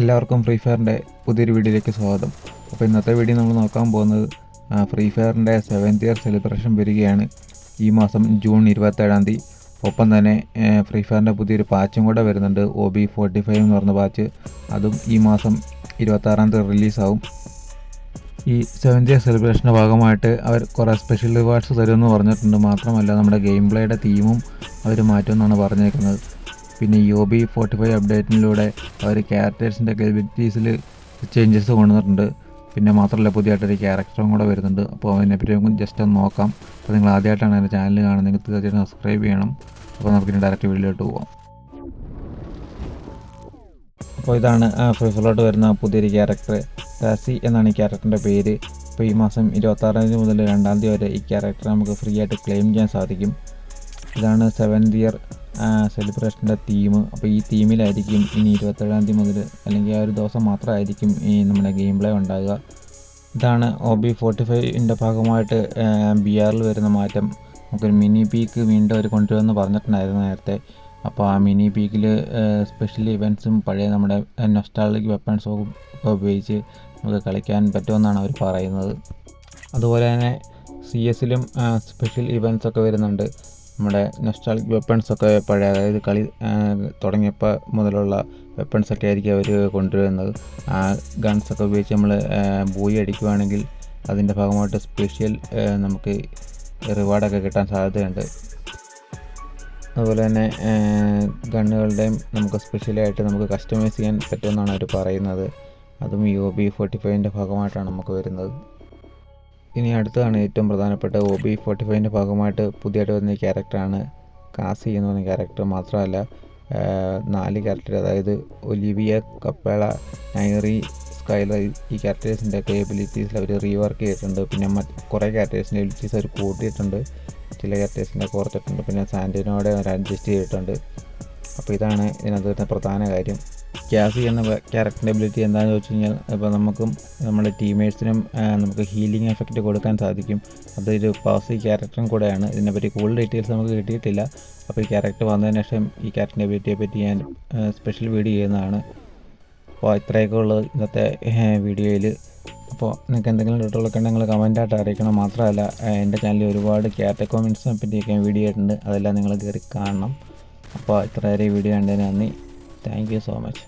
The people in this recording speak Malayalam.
എല്ലാവർക്കും ഫ്രീ ഫയറിന്റെ പുതിയൊരു വീഡിയോയിലേക്ക് സ്വാഗതം. അപ്പോൾ ഇന്നത്തെ വീഡിയോ നമ്മൾ നോക്കാൻ പോകുന്നത് ഫ്രീ ഫയറിന്റെ സെവൻത് ഇയർ സെലിബ്രേഷൻ വരികയാണ്. ഈ മാസം ജൂൺ ഇരുപത്തേഴാം തീയതി. ഒപ്പം തന്നെ ഫ്രീ ഫയറിന്റെ പുതിയൊരു പാച്ചും കൂടെ വരുന്നുണ്ട് ഒ ബി ഫോർട്ടി ഫൈവ് എന്ന് പറഞ്ഞ പാച്ച് അതും ഈ മാസം ഇരുപത്താറാം തീയതി റിലീസാവും ഈ സെവൻത് ഇയർ സെലിബ്രേഷന്റെ ഭാഗമായിട്ട് അവർ കുറേ സ്പെഷ്യൽ റിവാർഡ്സ് തരുമെന്ന് പറഞ്ഞിട്ടുണ്ട്. മാത്രമല്ല നമ്മുടെ ഗെയിം പ്ലേയുടെ തീമും അവർ മാറ്റുമെന്നാണ് പറഞ്ഞേക്കുന്നത്. പിന്നെ യു ബി ഫോർട്ടി ഫൈവ് അപ്ഡേറ്റിലൂടെ അവർ ക്യാരക്ടേഴ്സിന്റെ കെബിലിറ്റീസിൽ ചേഞ്ചസ് കൊണ്ടുവന്നിട്ടുണ്ട്. പിന്നെ മാത്രമല്ല പുതിയതായിട്ടൊരു ക്യാരക്ടറും കൂടെ വരുന്നുണ്ട്. അപ്പോൾ അതിനെപ്പറ്റി നമുക്ക് ജസ്റ്റ് ഒന്ന് നോക്കാം. അപ്പോൾ നിങ്ങൾ ആദ്യമായിട്ടാണ് എന്റെ ചാനൽ കാണുന്നതെങ്കിൽ തീർച്ചയായിട്ടും സബ്സ്ക്രൈബ് ചെയ്യണം. അപ്പോൾ നമുക്ക് ഡയറക്റ്റ് വീഡിയോയിലോട്ട് പോകാം അപ്പോൾ ഇതാണ് ഫ്രീ ഫയറിലോട്ട് വരുന്ന പുതിയൊരു ക്യാരക്ടർ ടാസി എന്നാണ് ഈ ക്യാരക്ടറിന്റെ പേര്. അപ്പോൾ ഈ മാസം ഇരുപത്താറാം തീയതി മുതൽ രണ്ടാം തീയതി വരെ ഈ ക്യാരക്ടർ നമുക്ക് ഫ്രീ ആയിട്ട് ക്ലെയിം ചെയ്യാൻ സാധിക്കും. ഇതാണ് സെവൻത് ഇയർ സെലിബ്രേഷന്റെ തീം അപ്പോൾ ഈ തീമിലായിരിക്കും ഇനി ഇരുപത്തേഴാം തീയതി മുതൽ അല്ലെങ്കിൽ ആ ഒരു ദിവസം മാത്രമായിരിക്കും ഈ നമ്മുടെ ഗെയിം പ്ലേ ഉണ്ടാകുക ഇതാണ് ഒ ബി ഫോർട്ടി ഫൈവിന്റെ ഭാഗമായിട്ട് ബി ആറിൽ വരുന്ന മാറ്റം. നമുക്കൊരു മിനി പീക്ക് വീണ്ടും അവർ കൊണ്ടുവരുമെന്ന് പറഞ്ഞിട്ടുണ്ടായിരുന്നു നേരത്തെ. അപ്പോൾ ആ മിനി പീക്കിൽ സ്പെഷ്യൽ ഇവന്റ്സും പഴയ നമ്മുടെ നൊസ്റ്റാളിക് വെപ്പൺസും ഒക്കെ ഉപയോഗിച്ച് നമുക്ക് കളിക്കാൻ പറ്റുമെന്നാണ് അവർ പറയുന്നത്. അതുപോലെ തന്നെ സി എസിലും സ്പെഷ്യൽ ഇവന്റ്സ് ഒക്കെ വരുന്നുണ്ട്. നമ്മുടെ നെസ്റ്റാൾ വെപ്പൺസ് ഒക്കെ പഴയ അതായത് കളി തുടങ്ങിയപ്പോൾ മുതലുള്ള വെപ്പൺസ് ഒക്കെ ആയിരിക്കും അവർ കൊണ്ടുവരുന്നത്. ആ ഗൺസ് ഒക്കെ ഉപയോഗിച്ച് നമ്മൾ ബൂയി അടിക്കുവാണെങ്കിൽ അതിന്റെ ഭാഗമായിട്ട് സ്പെഷ്യൽ നമുക്ക് റിവാർഡൊക്കെ കിട്ടാൻ സാധ്യതയുണ്ട്. അതുപോലെ തന്നെ ഗണ്ണുകളുടെയും നമുക്ക് സ്പെഷ്യലായിട്ട് നമുക്ക് കസ്റ്റമൈസ് ചെയ്യാൻ പറ്റുമെന്നാണ് അവർ പറയുന്നത്. അതും യു ബി ഫോർട്ടി ഫൈവിന്റെ ഭാഗമായിട്ടാണ് നമുക്ക് വരുന്നത്. ഇനി അടുത്തതാണ് ഏറ്റവും പ്രധാനപ്പെട്ട ഒ ബി ഫോർട്ടി ഫൈവിന്റെ ഭാഗമായിട്ട് പുതിയതായിട്ട് വരുന്ന ക്യാരക്ടറാണ് കാസി എന്ന് പറഞ്ഞ ക്യാരക്ടർ മാത്രമല്ല നാല് ക്യാരക്ടർ അതായത് ഒലിവിയ കപ്പേള നൈറി സ്കൈലർ ഈ ക്യാരക്ടേഴ്സിന്റെ ഒക്കെ എബിലിറ്റീസിൽ അവർ റീവർക്ക് ചെയ്തിട്ടുണ്ട്. പിന്നെ മറ്റ് കുറേ ക്യാരക്ടേഴ്സിന്റെ എബിലിറ്റീസ് അവർ കൂട്ടിയിട്ടുണ്ട്. ചില ക്യാരക്ടേഴ്സിന്റെ കുറച്ചിട്ടുണ്ട് പിന്നെ സാന്റിനോടെ അവർ അഡ്ജസ്റ്റ് ചെയ്തിട്ടുണ്ട്. അപ്പോൾ ഇതാണ് ഇതിനകത്ത് വരുന്ന പ്രധാന കാര്യം. ക്യാസി എന്ന ക്യാരക്ടറിന്റെ എബിലിറ്റി എന്താണെന്ന് വെച്ച് കഴിഞ്ഞാൽ ഇപ്പോൾ നമുക്കും നമ്മുടെ ടീമേഴ്സിനും നമുക്ക് ഹീലിംഗ് എഫക്റ്റ് കൊടുക്കാൻ സാധിക്കും. അതൊരു പാസി ക്യാരക്ടറും കൂടെയാണ്. ഇതിനെപ്പറ്റി കൂടുതൽ ഡീറ്റെയിൽസ് നമുക്ക് കിട്ടിയിട്ടില്ല. അപ്പോൾ ഈ ക്യാരക്ടർ വന്നതിന് ശേഷം ഈ ക്യാരക്ടറിന്റെ എബിലിറ്റിയെ പറ്റി ഞാൻ സ്പെഷ്യൽ വീഡിയോ ചെയ്യുന്നതാണ്. അപ്പോൾ ഇത്രയൊക്കെ ഉള്ളത് ഇന്നത്തെ വീഡിയോയിൽ അപ്പോൾ നിങ്ങൾക്ക് എന്തെങ്കിലും ഡൗട്ടുകളൊക്കെ ഉണ്ടെങ്കിൽ കമന്റായിട്ട് അറിയിക്കണം. മാത്രമല്ല എന്റെ ചാനലിൽ ഒരുപാട് ക്യാരക്ടർ കോമെന്റ്സിനെ പറ്റിയൊക്കെ വീഡിയോ ആയിട്ടുണ്ട് അതെല്ലാം നിങ്ങൾ കയറി കാണണം. അപ്പോൾ ഇത്ര വരെ ഈ വീഡിയോ കണ്ടതിന് നന്ദി. Thank you so much